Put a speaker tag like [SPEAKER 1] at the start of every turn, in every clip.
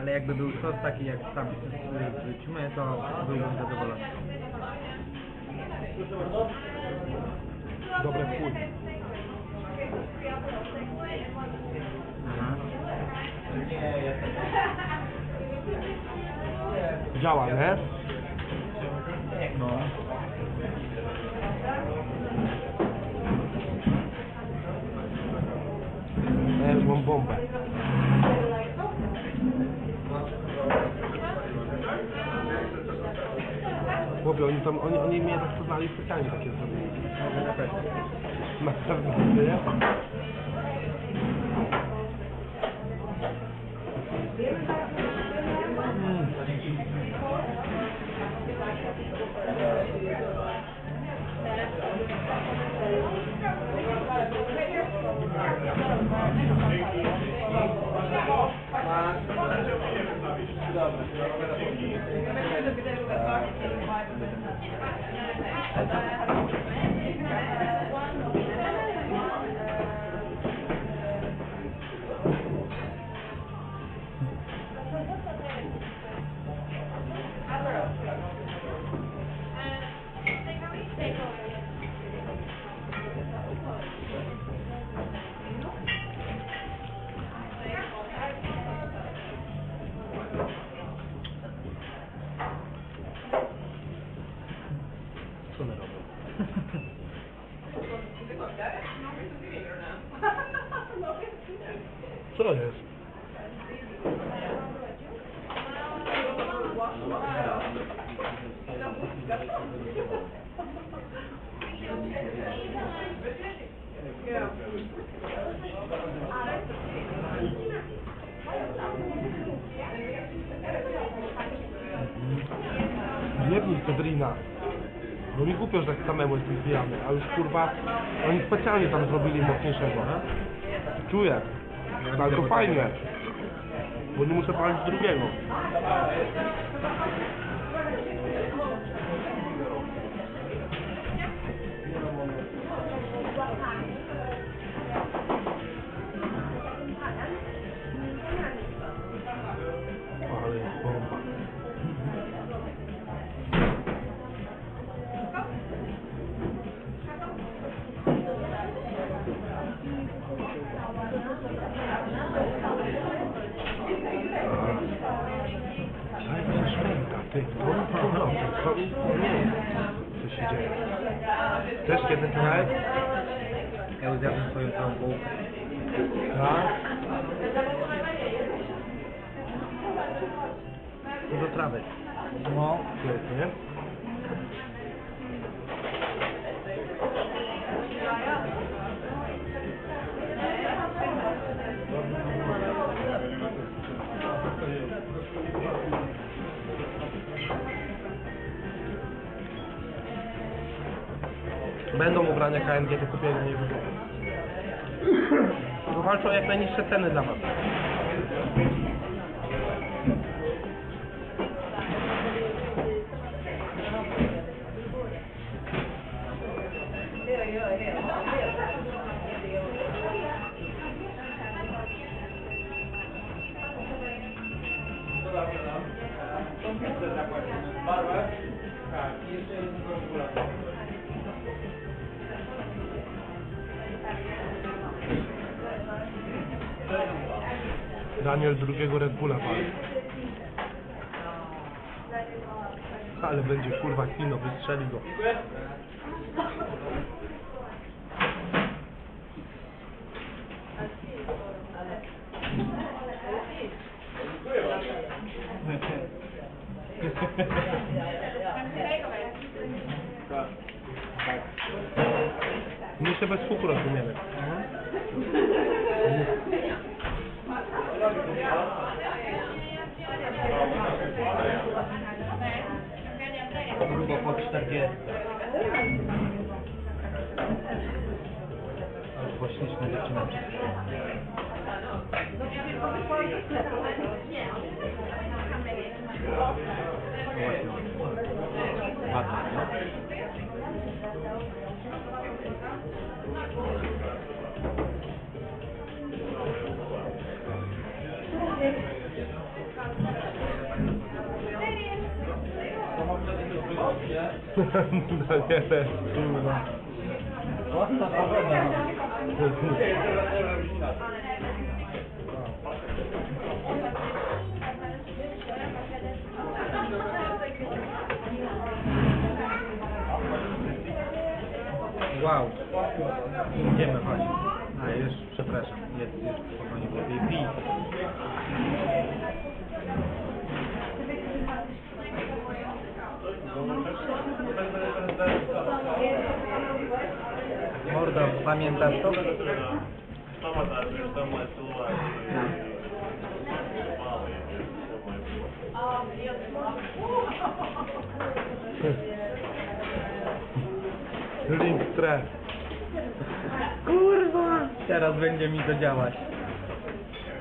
[SPEAKER 1] Ale jakby był sos taki jak tam w ciumie, to byłbym zadowolony.
[SPEAKER 2] Dobre w chuj.
[SPEAKER 1] Aha.
[SPEAKER 2] Działa, nie? Oni tam, oni, oni mnie rozpoznali specjalnie takie zrobili. Co jest? Jebnij Pedrina. Bo mi głupio, że tak samemu jestem pijany, a już kurwa, oni specjalnie tam zrobili mocniejszego. Czuję. Ale to fajne. Bo nie muszę palić drugiego. Co się dzieje. Też jeden kanał?
[SPEAKER 1] Ja zjadłem swoją całą bułkę.
[SPEAKER 2] Tak?
[SPEAKER 1] Dużo trawy.
[SPEAKER 2] No. Świetnie. Będą ubrania KNG do kupienia, nie wiem. Bo walczą o jak najniższe ceny dla was. Daniel drugiego Red Bulla pali. Ale będzie kurwa kino, wystrzeli go. My się bez cukru rozumiemy.
[SPEAKER 1] Nunca pode estar quieto. Aos postos com
[SPEAKER 2] os Thank you.
[SPEAKER 1] Wow. Idziemy, chodź. A, już, przepraszam. Jest, już spokojnie, lepiej pij. Mordo, pamiętasz to?
[SPEAKER 2] Link stres.
[SPEAKER 1] Kurwa! Teraz będzie mi to działać.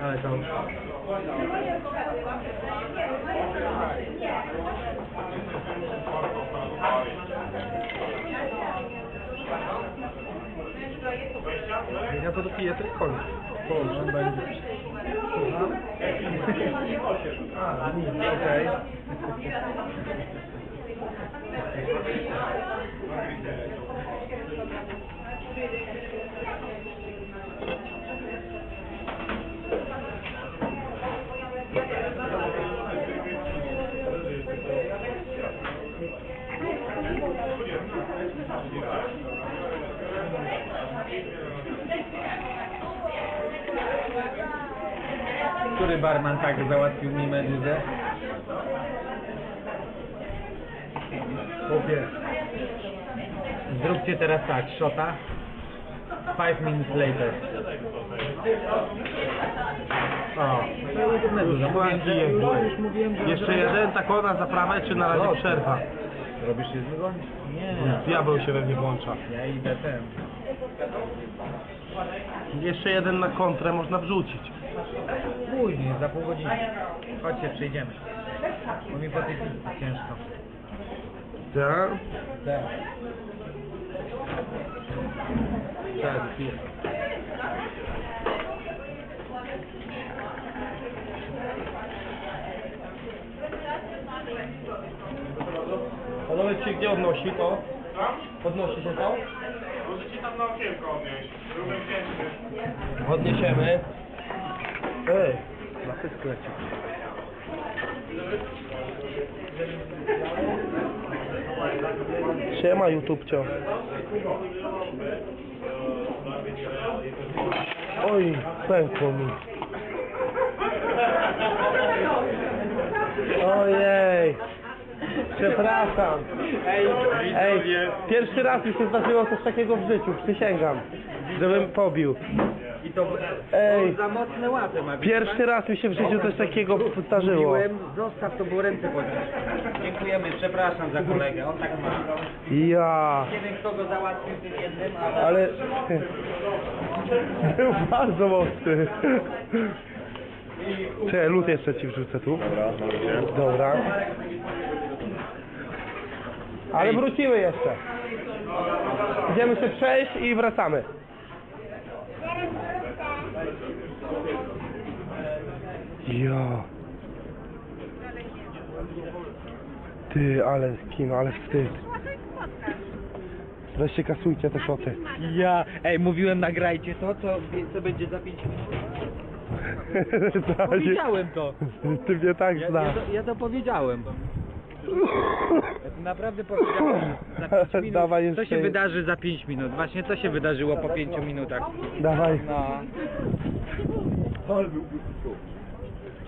[SPEAKER 1] Ale to...
[SPEAKER 2] Ja to dopiję koniec.
[SPEAKER 1] Boże, będzie. Słucham? A, nie, okej. Który barman tak załatwił mi meduzę? Chłopie. Zróbcie teraz tak, shota. Five minutes later. O, meduza. No, że...
[SPEAKER 2] Jeszcze jeden, tak ona za prawę, czy na razie
[SPEAKER 1] Dobrze.
[SPEAKER 2] przerwa?
[SPEAKER 1] Robisz jednego? Nie.
[SPEAKER 2] Diabeł się we mnie włącza.
[SPEAKER 1] Ja idę ten.
[SPEAKER 2] Jeszcze jeden na kontrę można wrzucić.
[SPEAKER 1] Później, za pół godziny. Chodźcie, przyjdziemy. Bo mi po tej pizzy ciężko.
[SPEAKER 2] Tak?
[SPEAKER 1] Tak.
[SPEAKER 2] Tak, piję. Panowie, czy gdzie odnosi to? Podnosi się to?
[SPEAKER 3] Możecie tam na okienko odnieść. Byłbym wdzięczny.
[SPEAKER 2] Odniesiemy. Ej, na pysk leci. Siema YouTubecio. Oj, pękło mi. Ojej. Przepraszam.
[SPEAKER 1] Ej,
[SPEAKER 2] Ej, pierwszy raz mi się zdarzyło coś takiego w życiu, przysięgam. Żebym pobił.
[SPEAKER 1] I to
[SPEAKER 2] Ej.
[SPEAKER 1] za mocne łapy ma.
[SPEAKER 2] Pierwszy raz mi się w życiu coś takiego zdarzyło.
[SPEAKER 1] Mówiłem, zostaw to, bo ręce. Dziękujemy, przepraszam za kolegę, on tak ma.
[SPEAKER 2] Ja,
[SPEAKER 1] Nie wiem kto go załatwił tym jednym, ale...
[SPEAKER 2] ale był bardzo mocny. Czekaj, lód jeszcze ci wrzucę tu. Dobra. Ale wrócimy jeszcze. Idziemy się przejść i wracamy. Ja. Ty, ale kino, ale wstyd. Weźcie kasujcie te szoty.
[SPEAKER 1] Ja, ej, mówiłem nagrajcie to, co, co będzie za 5 minut. Powiedziałem to.
[SPEAKER 2] Ty mnie tak
[SPEAKER 1] Ja, ja,
[SPEAKER 2] znasz.
[SPEAKER 1] to, ja to powiedziałem. Naprawdę powiedziałem za 5 minut.
[SPEAKER 2] Dawaj
[SPEAKER 1] Co
[SPEAKER 2] jeszcze-
[SPEAKER 1] się wydarzy za 5 minut? Właśnie co się wydarzyło po 5 minutach?
[SPEAKER 2] Dawaj,
[SPEAKER 1] No.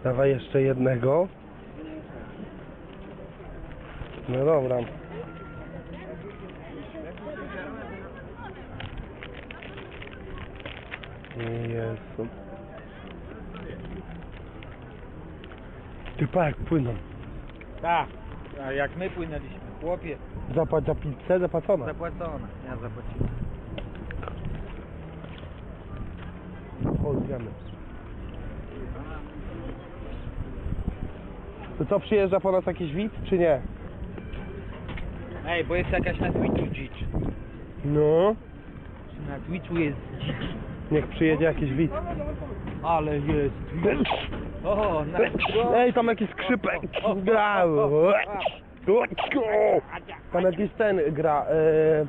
[SPEAKER 2] dawaj jeszcze jednego. No dobra. Jezu. Ty pa jak płyną.
[SPEAKER 1] Tak. A jak my płynęliśmy, chłopie,
[SPEAKER 2] Zapłać za pizzę, zapłacona.
[SPEAKER 1] zapłacone. Ja zapłaciłem.
[SPEAKER 2] O, idziemy. To co, przyjeżdża po nas jakiś widz, czy nie?
[SPEAKER 1] Ej, bo jest jakaś na Twitchu dzicz.
[SPEAKER 2] No.
[SPEAKER 1] Na Twitchu jest dzicz.
[SPEAKER 2] Niech przyjedzie jakiś widz.
[SPEAKER 1] Ale jest Twitch. O, na...
[SPEAKER 2] Ej, tam jakiś skrzypek.
[SPEAKER 1] O,
[SPEAKER 2] Tam jakiś ten gra. E...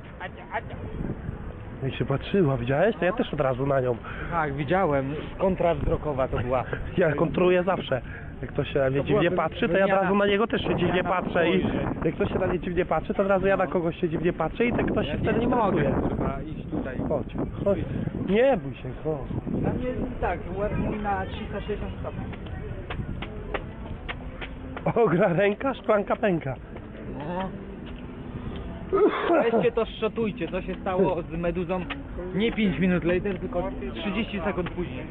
[SPEAKER 2] Jak się patrzyła, widziałeś? To ja też od razu na nią.
[SPEAKER 1] Tak, widziałem. Kontra wzrokowa to była.
[SPEAKER 2] Ja kontruję zawsze. Jak ktoś się na mnie dziwnie patrzy, to ja od razu na niego też się dziwnie patrzę i jak ktoś się na mnie dziwnie patrzy, to od razu ja na kogoś się dziwnie patrzę i ten ktoś się wtedy
[SPEAKER 1] nie mogę, iść tutaj.
[SPEAKER 2] Chodź, chodź. Nie bój się, chodź.
[SPEAKER 1] Dla mnie tak, łeb mój na 360 stopni.
[SPEAKER 2] O, gra ręka, szklanka pęka.
[SPEAKER 1] No. Weźcie to szotujcie, co się stało z meduzą nie 5 minut later, tylko 30 sekund później.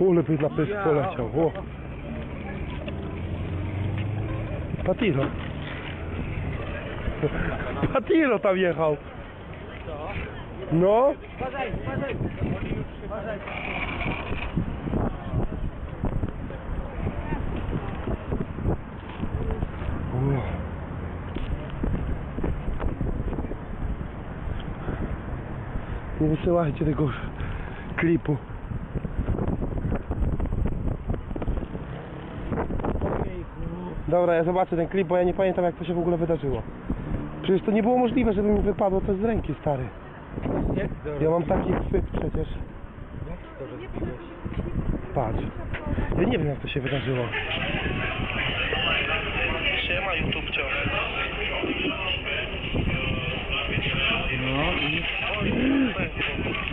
[SPEAKER 2] O, lepiej na pysk poleciał. O. Patiro. Patiro tam jechał. No.
[SPEAKER 1] Uważaj, uważaj! Uważaj!
[SPEAKER 2] O. Nie wysyłajcie tego klipu. Dobra, ja zobaczę ten klip, bo ja nie pamiętam jak to się w ogóle wydarzyło. Przecież to nie było możliwe, żeby mi wypadło to z ręki, stary. Ja mam taki chwyt przecież. Patrz. Ja nie wiem jak to się wydarzyło. Siema YouTube
[SPEAKER 1] No i...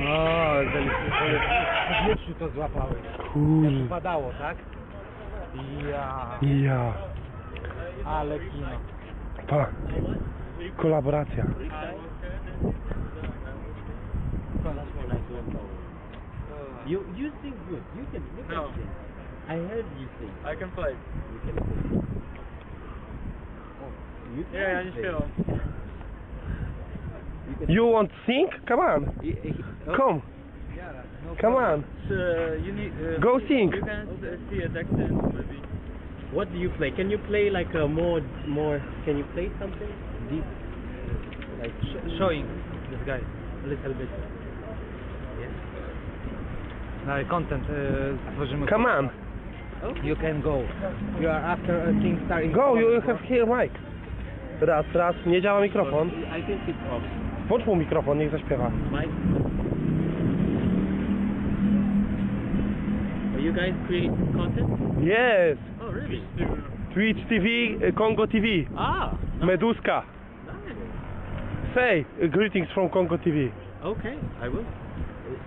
[SPEAKER 1] O, w powietrzu to złapałeś.
[SPEAKER 2] Kurde.
[SPEAKER 1] Padało, tak? Ja,
[SPEAKER 2] Ja.
[SPEAKER 1] ale kino.
[SPEAKER 2] Pa. Kolaboracja.
[SPEAKER 4] You you sing good. You can look
[SPEAKER 3] No.
[SPEAKER 4] at it. I heard you sing.
[SPEAKER 3] I can play.
[SPEAKER 4] You can play. Oh, you can
[SPEAKER 3] Nie, ja nie
[SPEAKER 4] play.
[SPEAKER 3] śpiewam.
[SPEAKER 4] You can
[SPEAKER 2] You want sing? Come on.
[SPEAKER 4] He- he- oh,
[SPEAKER 2] Come.
[SPEAKER 1] No
[SPEAKER 2] Come on.
[SPEAKER 3] Uh, you need, uh,
[SPEAKER 2] Go sing.
[SPEAKER 3] You can uh, see an accent maybe.
[SPEAKER 4] What do you play? Can you play like a more more? Can you play something deep? Like
[SPEAKER 1] Sh- showing this guy.
[SPEAKER 4] a little bit.
[SPEAKER 1] No, content e, stworzymy.
[SPEAKER 2] Come on.
[SPEAKER 1] You can go. You are after a king starting.
[SPEAKER 2] Go, you have here mic. Raz, raz. Nie działa mikrofon.
[SPEAKER 4] I think it's off.
[SPEAKER 2] Włącz mu mikrofon, niech zaśpiewa.
[SPEAKER 4] You guys creating content?
[SPEAKER 2] Yes.
[SPEAKER 4] Oh really?
[SPEAKER 2] Twitch TV, y, Congo TV.
[SPEAKER 4] Ah.
[SPEAKER 2] Meduska.
[SPEAKER 4] Nice.
[SPEAKER 2] Say, y, greetings from Congo TV.
[SPEAKER 4] Okay, I will.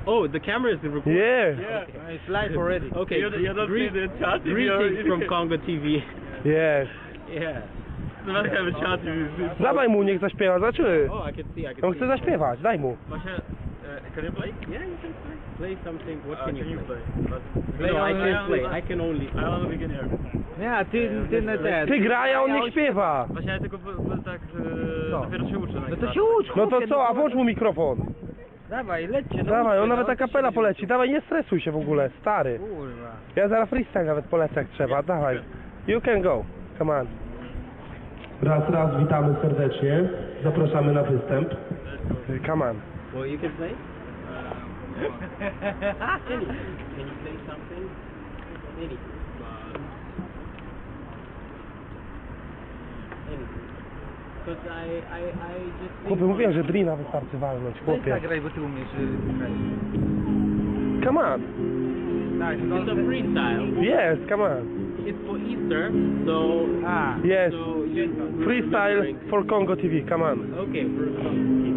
[SPEAKER 4] Oh, the camera is recording.
[SPEAKER 2] Yeah.
[SPEAKER 3] Yeah.
[SPEAKER 1] It's live already.
[SPEAKER 4] Okay,
[SPEAKER 3] You, you don't
[SPEAKER 4] gre-
[SPEAKER 3] see the chat if
[SPEAKER 4] greetings from Congo TV.
[SPEAKER 2] Yes.
[SPEAKER 4] Yeah.
[SPEAKER 2] Zadaj mu, niech zaśpiewa.
[SPEAKER 4] Oh, I can see. I can
[SPEAKER 2] on
[SPEAKER 4] see.
[SPEAKER 2] chce zaśpiewać, daj mu.
[SPEAKER 3] Uh, can you play?
[SPEAKER 4] Yeah, you can play. Play something. What
[SPEAKER 3] Uh,
[SPEAKER 4] can you play?
[SPEAKER 3] But-
[SPEAKER 1] Play
[SPEAKER 4] no, I can't play. I can only.
[SPEAKER 3] I only begin here.
[SPEAKER 1] Nie, ty, ty na ten.
[SPEAKER 2] Ty graj, a on niech śpiewa.
[SPEAKER 3] Właśnie ja tylko tak e,
[SPEAKER 1] Co?
[SPEAKER 3] dopiero się uczę. na
[SPEAKER 1] No to się ucz,
[SPEAKER 2] No to
[SPEAKER 1] chłopie,
[SPEAKER 2] co, a
[SPEAKER 1] to-
[SPEAKER 2] włącz mu mikrofon.
[SPEAKER 1] Dawaj, lećcie. no
[SPEAKER 2] Dawaj, on nawet
[SPEAKER 1] no,
[SPEAKER 2] a kapela
[SPEAKER 1] się
[SPEAKER 2] poleci. Dawaj, nie stresuj się w ogóle, stary.
[SPEAKER 1] Kurwa.
[SPEAKER 2] Ja zaraz freestyle nawet polecę jak trzeba, dawaj. You can go, come on. Raz, raz, witamy serdecznie. Zapraszamy na występ. Come on.
[SPEAKER 4] Well, you can play. Can you, can you play something? Think-
[SPEAKER 2] Chłopie, mówiłem, że drina wystarczy walnąć,
[SPEAKER 1] Weź
[SPEAKER 2] chłopie.
[SPEAKER 1] zagraj, bo ty umiesz y, grać.
[SPEAKER 2] Come on.
[SPEAKER 1] Tak, no.
[SPEAKER 4] It's a freestyle.
[SPEAKER 2] Yes, come on.
[SPEAKER 4] It's for Easter, so.
[SPEAKER 1] A.
[SPEAKER 2] Yes.
[SPEAKER 4] So you
[SPEAKER 2] Freestyle for Congo TV, come on.
[SPEAKER 4] Okay, for